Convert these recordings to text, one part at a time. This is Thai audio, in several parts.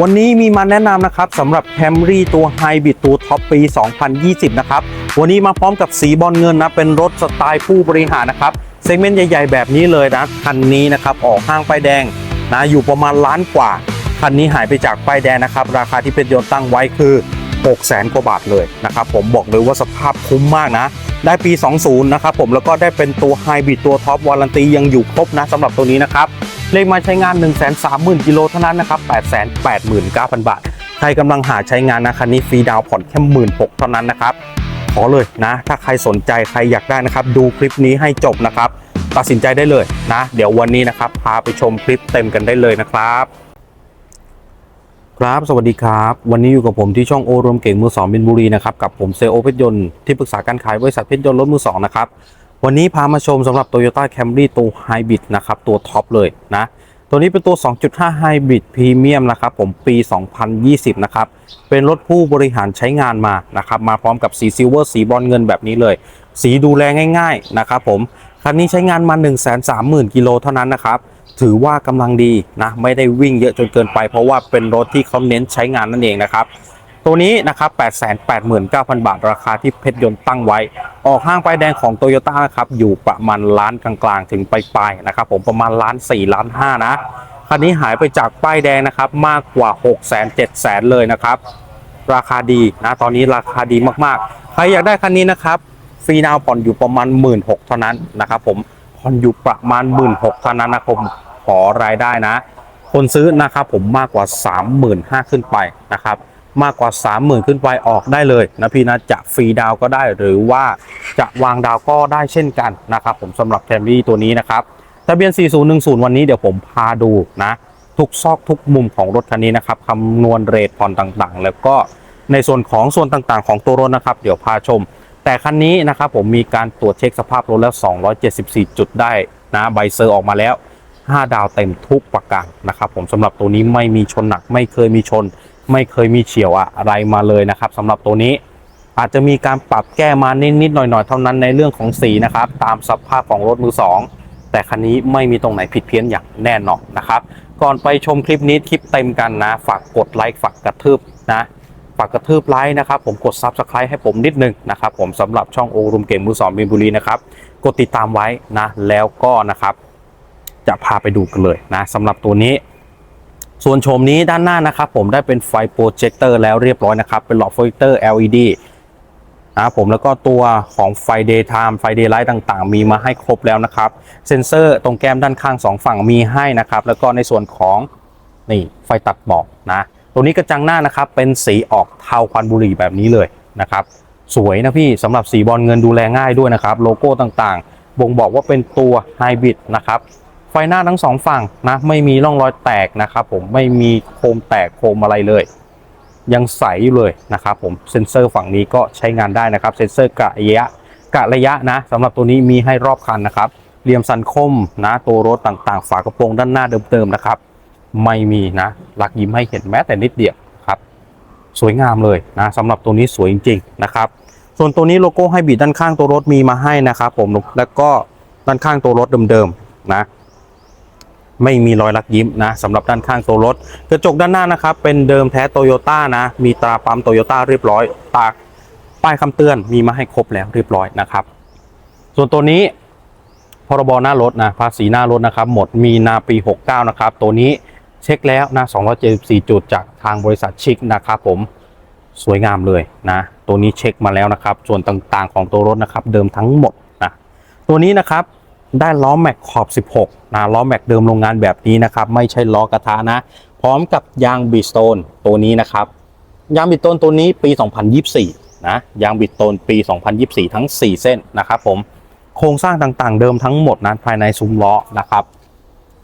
วันนี้มีมาแนะนำนะครับสำหรับ Camry ตัว Hybrid ตัวท็อปปี 2020 นะครับ วันนี้มาพร้อมกับสีบอลเงินนะ เป็นรถสไตล์ผู้บริหารนะครับ เซกเมนต์ใหญ่ๆ แบบนี้เลยนะ คันนี้นะครับ ออกห้างป้ายแดงนะอยู่ประมาณล้านกว่า คันนี้หายไปจากป้ายแดงนะครับ ราคาที่เป็นยนต์ตั้งไว้คือ 6 0แสนกว่าบาทเลยนะครับ ผมบอกเลยว่าสภาพคุ้มมากนะ ได้ปี 20 นะครับผมแล้วก็ได้เป็นตัวไฮบริดตัวท็อปวารันตียังอยู่ครบนะสำหรับตัวนี้นะครับ เลขมาใช้งาน 1 3 0 0 0 0กิโลเท่านั้นนะครับ 889,000 บาท ใครกำลังหาใช้งานนะคันนี้ฟรีดาวผ่อนแค่16,000เท่านั้นนะครับ ขอเลยนะ ถ้าใครสนใจใครอยากได้นะครับ ดูคลิปนี้ให้จบนะครับ ตัดสินใจได้เลยนะ เดี๋ยววันนี้นะครับพาไปชมคลิปเต็มกันได้เลยนะครับครับ สวัสดีครับ วันนี้อยู่กับผมที่ช่องโอรวมเก่งมือสองบินบุรีนะครับ กับผมเซลโอเพชรยนต์ที่ปรึกษาการขายบริษัทเพชรยนต์รถมือสองนะครับ วันนี้พามาชมสำหรับ Toyota Camry ตัว Hybrid นะครับ ตัวท็อปเลยนะ ตัวนี้เป็นตัว 2.5 Hybrid Premium นะครับผมปี 2020 นะครับ เป็นรถผู้บริหารใช้งานมานะครับ มาพร้อมกับสีซิลเวอร์สีบอลเงินแบบนี้เลย สีดูแลง่ายๆนะครับผมคันนี้ใช้งานมา 130,000 กิโลเท่านั้นนะครับ ถือว่ากำลังดีนะ ไม่ได้วิ่งเยอะจนเกินไป เพราะว่าเป็นรถที่เขาเน้นใช้งานนั่นเองนะครับ ตัวนี้นะครับ 889,000 บาท ราคาที่เพชรยนต์ตั้งไว้ ออกห้างป้ายแดงของโตโยต้านะครับ อยู่ประมาณล้านกลางๆ ถึงปลายๆนะครับผมประมาณล้าน4ล้าน5นะ คันนี้หายไปจากป้ายแดงนะครับ มากกว่า 6 0 0 0 0 7 0 0 0 เลยนะครับ ราคาดีนะ ตอนนี้ราคาดีมากๆ ใครอยากได้คันนี้นะครับ ฟรีดาวผ่อนอยู่ประมาณ 1 6ื่นเท่านั้นนะครับผม ผ่อนอยู่ประมาณ 1 6ื่นเท่านั้นนะผมขอรายได้นะ คนซื้อนะครับผมมากกว่า 35,000 ขึ้นไปนะครับ มากกว่า 30,000 ขึ้นไปออกได้เลยนะพี่นะจะฟรีดาวก็ได้หรือว่าจะวางดาวก็ได้เช่นกันนะครับผมสำหรับแคมรี่ตัวนี้นะครับทะเบียน 4010 วันนี้เดี๋ยวผมพาดูนะทุกซอกทุกมุมของรถคันนี้นะครับคำนวณเรทผ่อนต่างๆ แล้วก็ในส่วนของส่วนต่างๆ ของตัวรถนะครับ เดี๋ยวพาชม แต่คันนี้นะครับผมมีการตรวจเช็คสภาพรถแล้ว 274 จุดได้นะใบเซอร์ออกมาแล้ว 5 ดาวเต็มทุกประการนะครับผมสำหรับตัวนี้ไม่มีชนหนักไม่เคยมีชน ไม่เคยมีเฉียวอะไรมาเลยนะครับสำหรับตัวนี้ อาจจะมีการปรับแก้มานิดๆหน่อยๆเท่านั้นในเรื่องของสีนะครับ ตามสภาพของรถมือสองแต่คันนี้ไม่มีตรงไหนผิดเพี้ยนอย่างแน่นอนนะครับ ก่อนไปชมคลิปนี้คลิปเต็มกันนะ ฝากกดไลค์ฝากกระทืบนะฝากกระทืบไลค์นะครับ ผมกด Subscribe ให้ผมนิดนึงนะครับ ผมสำหรับช่องโอรุมเก่งมือสองบินบุรีนะครับ กดติดตามไว้นะ แล้วก็นะครับ จะพาไปดูกันเลยนะสำหรับตัวนี้ ส่วนโฉมนี้ด้านหน้านะครับผมได้เป็นไฟโปรเจคเตอร์แล้วเรียบร้อยนะครับ เป็นหลอดโปรเจคเตอร์ LED นะผมแล้วก็ตัวของไฟ daytime ไฟ daylight ต่างๆ มีมาให้ครบแล้วนะครับ เซ็นเซอร์ตรงแก้มด้านข้างสองฝั่งมีให้นะครับ แล้วก็ในส่วนของนี่ไฟตัดหมอกนะตัวนี้กระจังหน้านะครับ เป็นสีออกเทาควันบุหรี่แบบนี้เลยนะครับ สวยนะพี่สำหรับสีบอลเงินดูแลง่ายด้วยนะครับ โลโก้ต่างๆ บ่งบอกว่าเป็นตัวไฮบริดนะครับ ไฟหน้าทั้งสองฝั่งนะไม่มีร่องรอยแตกนะครับผมไม่มีโคมแตกโคมอะไรเลย ยังใสอยู่เลยนะครับผมเซ็นเซอร์ฝั่งนี้ก็ใช้งานได้นะครับเซ็นเซอร์กะระยะกะระยะนะสำหรับตัวนี้มีให้รอบคันนะครับเหลี่ยมสันคมนะตัวรถต่างๆ ฝากระโปรงด้านหน้าเดิมๆนะครับ ไม่มีนะหลักยิ้มให้เห็นแม้แต่นิดเดียวครับ สวยงามเลยนะสำหรับตัวนี้สวยจริงๆนะครับ ส่วนตัวนี้โลโก้ให้บีดด้านข้างตัวรถมีมาให้นะครับผมแล้วก็ด้านข้างตัวรถเดิมๆนะ ไม่มีรอยลักยิ้มนะสำหรับด้านข้างตัวรถ กระจกด้านหน้านะครับเป็นเดิมแท้โตโยต้านะมีตราปั๊มโตโยต้าเรียบร้อยตาป้ายคำเตือนมีมาให้ครบแล้วเรียบร้อยนะครับ ส่วนตัวนี้พรบหน้ารถนะภาษีหน้ารถนะครับ หมดมีนาปี 69 นะครับ ตัวนี้เช็คแล้วนะ274 จุดจากทางบริษัทชิคนะครับผมสวยงามเลยนะ ตัวนี้เช็คมาแล้วนะครับ ส่วนต่างๆของตัวรถนะครับ เดิมทั้งหมดนะตัวนี้นะครับ ได้ล้อแม็กขอบ 16นะล้อแม็กเดิมโรงงานแบบนี้นะครับไม่ใช่ล้อกระทะนะ พร้อมกับยางบิสโตนตัวนี้นะครับยางบิสโตนตัวนี้ปี 2024 นะ ยางบิสโตนปี 2024 ทั้ง 4 เส้นนะครับผม โครงสร้างต่างๆ เดิมทั้งหมดนะภายในซุ้มล้อนะครับ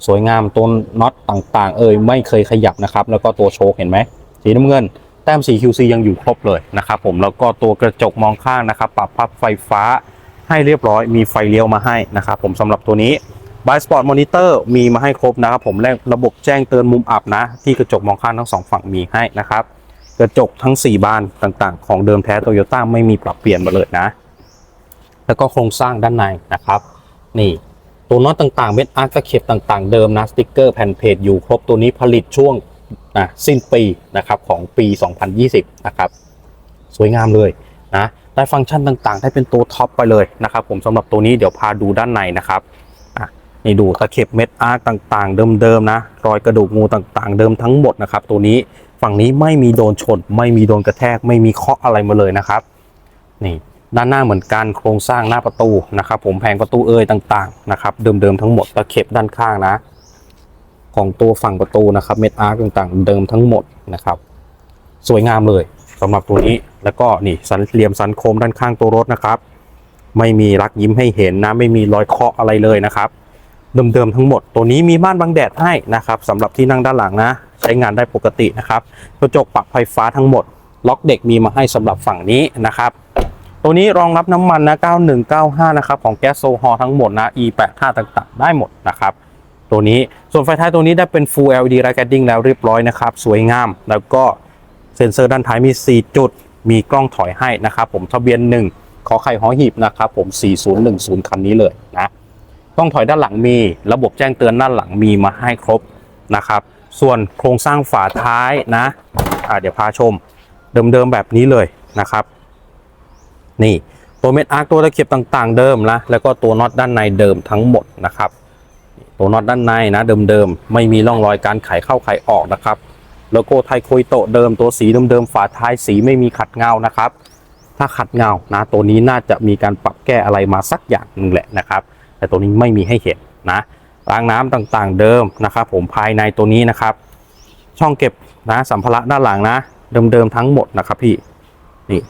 สวยงามตัวน็อตต่างๆ เอ่ยไม่เคยขยับนะครับ แล้วก็ตัวโชคเห็นไหม สีน้ำเงิน แต้มสี QC ยังอยู่ครบเลยนะครับผม แล้วก็ตัวกระจกมองข้างนะครับ ปรับพับไฟฟ้า ให้เรียบร้อยมีไฟเลี้ยวมาให้นะครับผมสำหรับตัวนี้ b i Sport Monitor มีมาให้ครบนะครับผมและระบบแจ้งเตือนมุมอับนะ ที่กระจกมองข้างทั้งสองฝั่งมีให้นะครับ กระจกทั้ง 4 บานต่างๆ ของเดิมแท้โตโยต้าไม่มีปรับเปลี่ยนมาเลยนะ แล้วก็โครงสร้างด้านในนะครับ นี่ตัวน็อตต่างๆเม็ดอาร์ตตะเข็บต่างๆเดิมนะสติกเกอร์แผ่นเพจอยู่ครบตัวนี้ผลิตช่วงนะสิ้นปีนะครับของปี 2020 นะครับ สวยงามเลยนะ ได้ฟังก์ชันต่างๆ ได้เป็นตัวท็อปไปเลยนะครับผมสำหรับตัวนี้เดี๋ยวพาดูด้านในนะครับอะนี่ดูตะเข็บเม็ดอาร์ตต่างๆ เดิมๆนะรอยกระดูกงูต่างๆ เดิมทั้งหมดนะครับตัวนี้ฝั่งนี้ไม่มีโดนชน ไม่มีโดนกระแทก ไม่มีเคาะอะไรมาเลยนะครับนี่ด้านหน้าเหมือนกันโครงสร้างหน้าประตูนะครับ ผมแผงประตูเอยต่างๆนะครับเดิมๆทั้งหมดตะเข็บด้านข้างนะ ของตัวฝั่งประตูนะครับเม็ดอาร์ตต่างๆ เดิมทั้งหมดนะครับ สวยงามเลย สำหรับตัวนี้แล้วก็นี่สันเหลี่ยมสันโคมด้านข้างตัวรถนะครับ ไม่มีรักยิ้มให้เห็นนะไม่มีรอยเคาะอะไรเลยนะครับเดิมๆทั้งหมดตัวนี้มีม่านบังแดดให้นะครับสำหรับที่นั่งด้านหลังนะ ใช้งานได้ปกตินะครับกระจกปรับไฟฟ้าทั้งหมด ล็อกเด็กมีมาให้สำหรับฝั่งนี้นะครับ ตัวนี้รองรับน้ำมันนะ 9195 นะครับ ของแก๊สโซฮอลทั้งหมดนะ E85 ต่างๆ ได้หมดนะครับ ตัวนี้ส่วนไฟท้ายตัวนี้ได้เป็น Full LED Light Guiding แล้วเรียบร้อยนะครับ สวยงามแล้วก็ ซ็นเซอร์ด้านท้ายมี 4 จุด มีกล้องถอยให้นะครับผมทะเบียน 1 ขอไข่หอหีบนะครับผม 4010 คันนี้เลยนะกล้องถอยด้านหลังมี ระบบแจ้งเตือนด้านหลังมีมาให้ครบนะครับ ส่วนโครงสร้างฝาท้ายนะะเดี๋ยวพาชม เดิมๆแบบนี้เลยนะครับ นี่ตัวเม็ดอาร์คตัวตะเข็บต่างๆเดิมนะแล้วก็ตัวน็อตด้านในเดิมทั้งหมดนะครับ ตัวน็อตด้านในนะเดิมๆไม่มีร่องรอยการไขเข้าไขออกนะครับ โลโก้ไทยโคยโตเดิมตัวสีเดิมๆฝาท้ายสีไม่มีขัดเงานะครับ ถ้าขัดเงานะตัวนี้น่าจะมีการปรับแก้อะไรมาสักอย่างหนึ่งแหละนะครับ แต่ตัวนี้ไม่มีให้เห็นนะรางน้ำต่างๆเดิมนะครับ ผมภายในตัวนี้นะครับ ช่องเก็บนะสัมภาระด้านหลังนะ เดิมๆทั้งหมดนะครับพี่นี่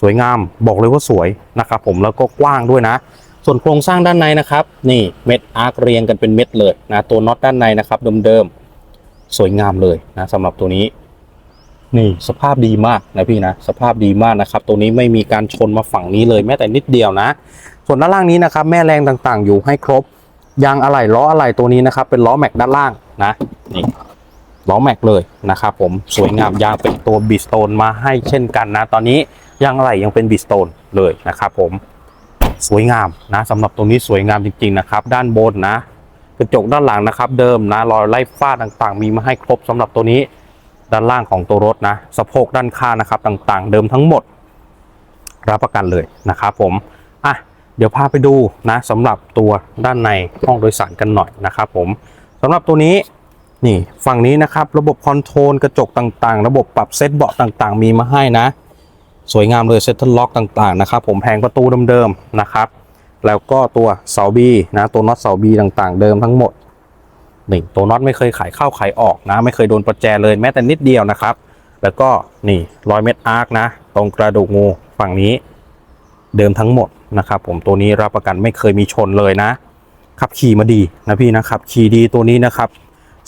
สวยงามบอกเลยว่าสวยนะครับผมแล้วก็กว้างด้วยนะ ส่วนโครงสร้างด้านในนะครับ นี่เม็ดอาร์คเรียงกันเป็นเม็ดเลยนะตัวน็อตด้านในนะครับเดิมๆ สวยงามเลยนะสำหรับตัวนี้ นี่สภาพดีมากนะพี่นะ สภาพดีมากนะครับ ตัวนี้ไม่มีการชนมาฝั่งนี้เลยแม้แต่นิดเดียวนะ ส่วนด้านล่างนี้นะครับ แม่แรงต่างๆ อยู่ให้ครบยางอะไหล่ล้ออะไหล่ตัวนี้นะครับ เป็นล้อแม็กด้านล่างนะนี่ล้อแม็กเลยนะครับผมสวยงามยางเป็นตัวบิสโตนมาให้เช่นกันนะ ตอนนี้ยางอะไหล่ยังเป็นบิสโตนเลยนะครับผมสวยงามนะสำหรับตรงนี้สวยงามจริงๆนะครับ ด้านบนนะ กระจกด้านหลังนะครับ เดิมนะรอยไล่ฟ้าต่างๆ มีมาให้ครบสำหรับตัวนี้ด้านล่างของตัวรถนะสะโพกด้านข้างนะครับต่างๆ เดิมทั้งหมด รับประกันเลยนะครับผมอะเดี๋ยวพาไปดูนะสำหรับตัวด้านในห้องโดยสารกันหน่อยนะครับผมสำหรับตัวนี้นี่ฝั่งนี้นะครับระบบคอนโทรลกระจกต่างๆ ระบบปรับเซตเบาะต่างๆ มีมาให้นะ สวยงามเลยเซตเทิลล็อกต่างๆนะครับผมแผงประตูเดิมๆนะครับ แล้วก็ตัวเสาบีนะตัวน็อตเสาบีต่างๆ เดิมทั้งหมดนี่ตัวน็อตไม่เคยไขเข้าไขออกนะ ไม่เคยโดนประแจเลยแม้แต่นิดเดียวนะครับ แล้วก็นี่รอยเม็ดอาร์คนะ ตรงกระดูกงูฝั่งนี้ เดิมทั้งหมดนะครับ ผมตัวนี้รับประกันไม่เคยมีชนเลยนะขับขี่มาดีนะพี่นะขับขี่ดีตัวนี้นะครับ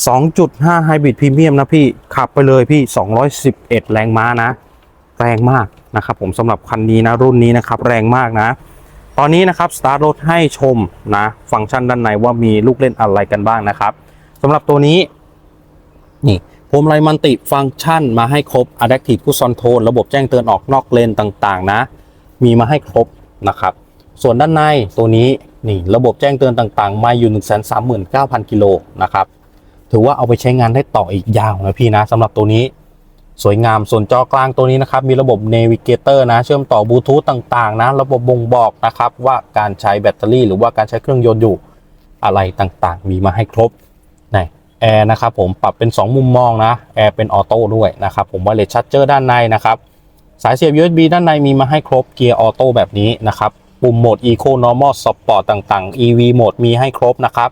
2.5 Hybrid Premium นะพี่ขับไปเลยพี่ 211 แรงม้านะ แรงมากนะครับผมสำหรับคันนี้นะรุ่นนี้นะครับแรงมากนะ ตอนนี้นะครับสตาร์ทรถให้ชมนะฟังก์ชันด้านในว่ามีลูกเล่นอะไรกันบ้างนะครับสำหรับตัวนี้นี่พวงมาลัยมันติฟังก์ชันมาให้ครบ Adaptive Cruise Control ระบบแจ้งเตือนออกนอกเลนต่างๆนะ มีมาให้ครบนะครับ ส่วนด้านในตัวนี้นี่ระบบแจ้งเตือนต่างๆ มาอยู่ 139,000 กิโลนะครับ ถือว่าเอาไปใช้งานได้ต่ออีกยาวนะพี่นะสำหรับตัวนี้ สวยงามส่วนจอกลางตัวนี้นะครับ มีระบบ Navigator นะ เชื่อมต่อบลูทูธต่างๆ นะ ระบบบ่งบอกนะครับ ว่าการใช้แบตเตอรี่ หรือว่าการใช้เครื่องยนต์อยู่อะไรต่างๆ มีมาให้ครบในแอร์นะครับผมปรับเป็น 2 มุมมองนะแอร์เป็นออโต้ด้วยนะครับผมว่าเลชั c เจอร์ด้านในนะครับสายเสียบ USB ด้านในมีมาให้ครบเกียร์ออโต้แบบนี้นะครับปุ่มโหมด Eco Normal Sport ต่างๆ EV โหมดมีให้ครบนะครับ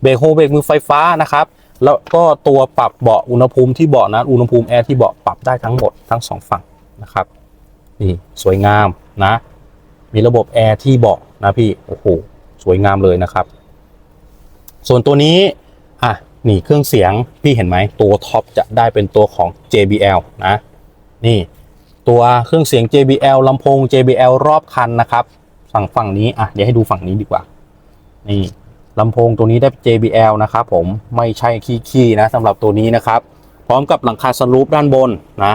เบรกโฮเบรกมือไฟฟ้านะครับ แล้วก็ตัวปรับเบาะอุณหภูมิที่เบาะนะอุณหภูมิแอร์ที่เบาะปรับได้ทั้งหมดทั้งสองฝั่งนะครับนี่สวยงามนะ มีระบบแอร์ที่เบาะนะพี่โอ้โหสวยงามเลยนะครับ ส่วนตัวนี้อะนี่เครื่องเสียงพี่เห็นไหมตัวท็อปจะได้เป็นตัวของ JBL นะนี่ตัวเครื่องเสียง JBL ลำโพง JBL รอบคันนะครับ ฝั่งฝั่งนี้อะเดี๋ยวให้ดูฝั่งนี้ดีกว่านี่ ลำโพงตัวนี้ได้ JBL นะครับผมไม่ใช่ขี้ๆนะสำหรับตัวนี้นะครับ พร้อมกับหลังคาสลูปด้านบนนะ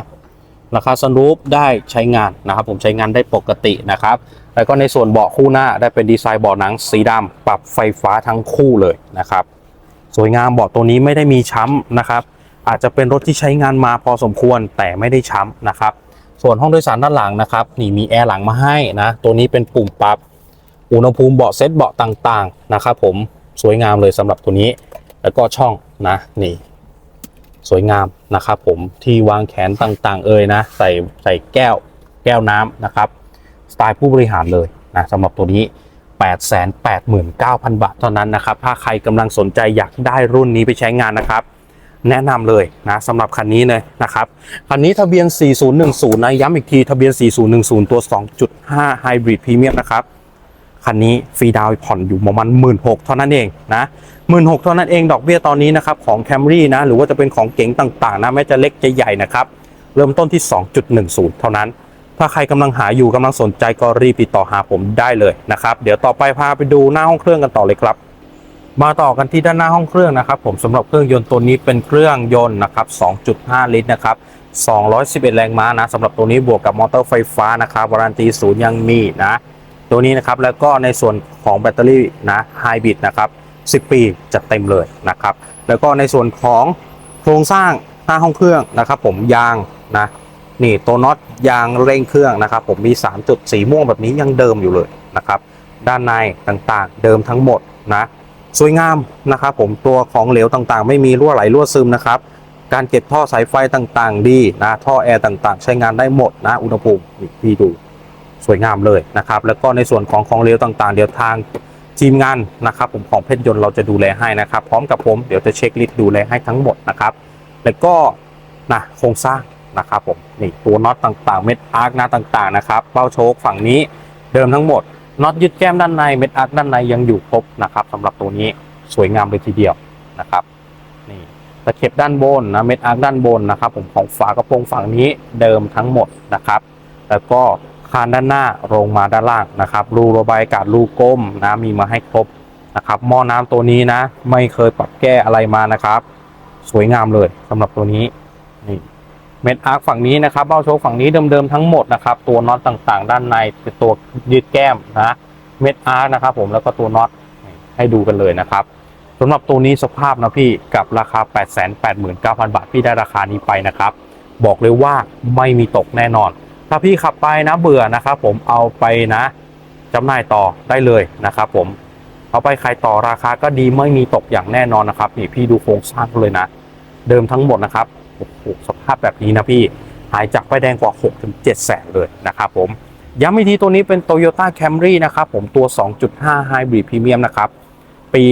หลังคาสลูปได้ใช้งานนะครับ ผมใช้งานได้ปกตินะครับ แล้วก็ในส่วนเบาะคู่หน้าได้เป็นดีไซน์เบาะหนังสีดำปรับไฟฟ้าทั้งคู่เลยนะครับ สวยงามเบาะตัวนี้ไม่ได้มีช้ำนะครับ อาจจะเป็นรถที่ใช้งานมาพอสมควรแต่ไม่ได้ช้ำนะครับ ส่วนห้องโดยสารด้านหลังนะครับนี่มีแอร์หลังมาให้นะตัวนี้เป็นปุ่มปรับ อุณหภูมิเบาะเซตเบาะต่างๆนะครับผมสวยงามเลยสำหรับตัวนี้ แล้วก็ช่องนะนี่ สวยงามนะครับผมที่วางแขนต่างๆ เอ่ยนะ ใส่ใส่แก้วแก้วน้ำนะครับ สไตล์ผู้บริหารเลยนะสำหรับตัวนี้ 889,000 บาทเท่านั้นนะครับ ถ้าใครกำลังสนใจอยากได้รุ่นนี้ไปใช้งานนะครับ แนะนำเลยนะสำหรับคันนี้เลยนะครับคันนี้ทะเบียน 4010 นะย้ำอีกทีทะเบียน 4010 ตัว 2.5 Hybrid Premium นะครับ คันนี้ฟรีดาวผ่อนอยู่ประมาณ16,000เท่านั้นเองนะ16,000เท่านั้นเองดอกเบี้ยตอนนี้นะครับของ Camry นะหรือว่าจะเป็นของเก๋งต่างๆนะแม้จะเล็กจะใหญ่นะครับเริ่มต้นที่ 2.10 เท่านั้น ถ้าใครกำลังหาอยู่กำลังสนใจก็รีบติดต่อหาผมได้เลยนะครับเดี๋ยวต่อไปพาไปดูหน้าห้องเครื่องกันต่อเลยครับ มาต่อกันที่ด้านหน้าห้องเครื่องนะครับ ผมสำหรับเครื่องยนต์ตัวนี้เป็นเครื่องยนต์นะครับ 2.5 ลิตรนะครับ211 แรงม้านะสำหรับตัวนี้บวกกับมอเตอร์ไฟฟ้านะครับวารันตีศูนย์ยังมีนะ ตัวนี้นะครับแล้วก็ในส่วนของแบตเตอรี่นะไฮบริดนะครับ10 ปีจะเต็มเลยนะครับ แล้วก็ในส่วนของโครงสร้างหน้าห้องเครื่องนะครับ ผมยางนะนี่ตัวน็อตยางเร่งเครื่องนะครับ ผมมี 3 จุดสีม่วงแบบนี้ยังเดิมอยู่เลยนะครับ ด้านในต่างๆ เดิมทั้งหมดนะสวยงามนะครับ ผมตัวของเหลวต่างๆ ไม่มีรั่วไหลรั่วซึมนะครับ การเก็บท่อสายไฟต่างๆ ดีนะท่อแอร์ต่างๆ ใช้งานได้หมดนะอุณหภูมิพี่ดู สวยงามเลยนะครับ แล้วก็ในส่วนของของเหลวต่าง ๆ เดี๋ยวทางทีมงานนะครับ ผมของเพชรยนต์เราจะดูแลให้นะครับ พร้อมกับผมเดี๋ยวจะเช็คลิสต์ดูแลให้ทั้งหมดนะครับ แล้วก็นะโครงสร้างนะครับผมนี่ตัวน็อตต่างๆ เม็ดอาร์คหน้าต่างๆนะครับเป้าโชคฝั่งนี้เดิมทั้งหมดน็อตยึดแก้มด้านในเม็ดอาร์คด้านในยังอยู่ครบนะครับสำหรับตัวนี้สวยงามเลยทีเดียวนะครับนี่ตะเข็บด้านบนนะเม็ดอาร์คด้านบนนะครับ ผมของฝากระโปรงฝั่งนี้เดิมทั้งหมดนะครับ แล้วก็านด้านหน้าลงมาด้านล่างนะครับรูระบายอากาศรูก้มนะมีมาให้ครบนะครับหม้อน้ำตัวนี้นะ ไม่เคยปรับแก้อะไรมานะครับ สวยงามเลยสำหรับตัวนี้นี่เม็ดอาร์คฝั่งนี้นะครับเบ้าโชคฝั่งนี้เดิมๆทั้งหมดนะครับตัวน็อตต่างๆ ด้านในเป็นตัวยืดแก้มนะเม็ดอาร์คนะครับผมแล้วก็ตัวน็อตให้ดูกันเลยนะครับสำหรับตัวนี้สภาพนะพี่กับราคา 889,000 บาทพี่ได้ราคานี้ไปนะครับ บอกเลยว่าไม่มีตกแน่นอน ถ้าพี่ขับไปนะเบื่อนะครับผมเอาไปนะจำหน่ายต่อได้เลยนะครับผมเอาไปขายต่อราคาก็ดีไม่มีตกอย่างแน่นอนนะครับนี่พี่ดูโครงสร้างเลยนะ เดิมทั้งหมดนะครับโอ้โหสภาพแบบนี้นะพี่หายจากไปแดงกว่า6-7แสนเลยนะครับผมย้ำอีกทีตัวนี้เป็น Toyota Camry นะครับผมตัว 2.5 Hybrid Premium นะครับปี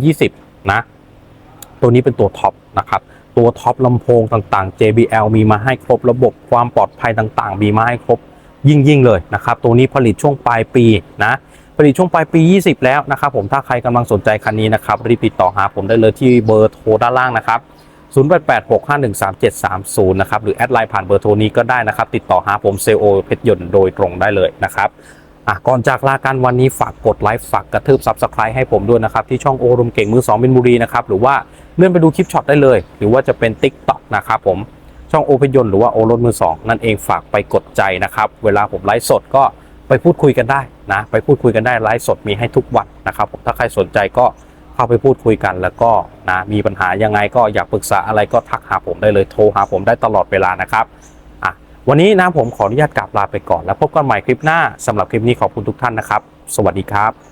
2020 นะ ตัวนี้เป็นตัวท็อปนะครับ ตัวท็อปลำโพงต่างๆ JBL มีมาให้ครบระบบความปลอดภัยต่างๆ มีมาให้ครบยิ่งยิ่งๆเลยนะครับ ตัวนี้ผลิตช่วงปลายปีนะผลิตช่วงปลายปี 20 แล้วนะครับผมถ้าใครกำลังสนใจคันนี้นะครับรีบติดต่อหาผมได้เลยที่เบอร์โทรด้านล่างนะครับ0886513730 นะครับ หรือแอดไลน์ผ่านเบอร์โทรนี้ก็ได้นะครับ ติดต่อหาผมเซลโอเพชรยนต์โดยตรงได้เลยนะครับอะก่อนจากลากันวันนี้ฝากกดไลค์ฝากกระทืบซับสไครต์ให้ผมด้วยนะครับ ที่ช่องโอรมเก่งมือ2บินบุรีนะครับ หรือว่า เลื่อนไปดูคลิปช็อตได้เลย หรือว่าจะเป็น Tik t o อกนะครับผมช่องโอเพชรยนหรือว่าโอรถมือสองนั่นเองฝากไปกดใจนะครับ เวลาผมไลฟ์สดก็ไปพูดคุยกันได้นะไปพูดคุยกันได้ไลฟ์สดมีให้ทุกวันนะครับผมถ้าใครสนใจก็เข้าไปพูดคุยกันแล้วก็นะมีปัญหายังไงก็อยากปรึกษาอะไรก็ทักหาผมได้เลยโทรหาผมได้ตลอดเวลานะครับอะวันนี้นะผมขออนุญาตกลับลาไปก่อน แล้วพบกันใหม่คลิปหน้าสำหรับคลิปนี้ขอบคุณทุกท่านนะครับ สวัสดีครับ